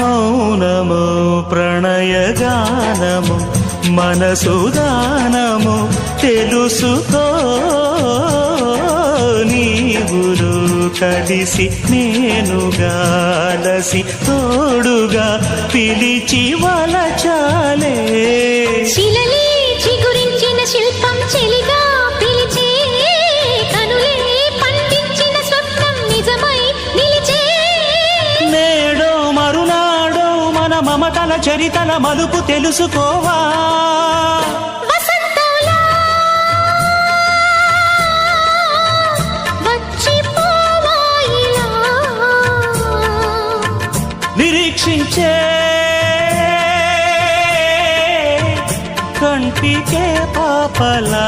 మౌనము ప్రణయగానము మనసుదానము తెలుసుకో. నీవులు కలిసి నేను గాలసి తోడుగా పిలిచి వల మన మమతల చరితల మలుపు తెలుసుకోవా? నిరీక్షించే కంటికే పాపలా.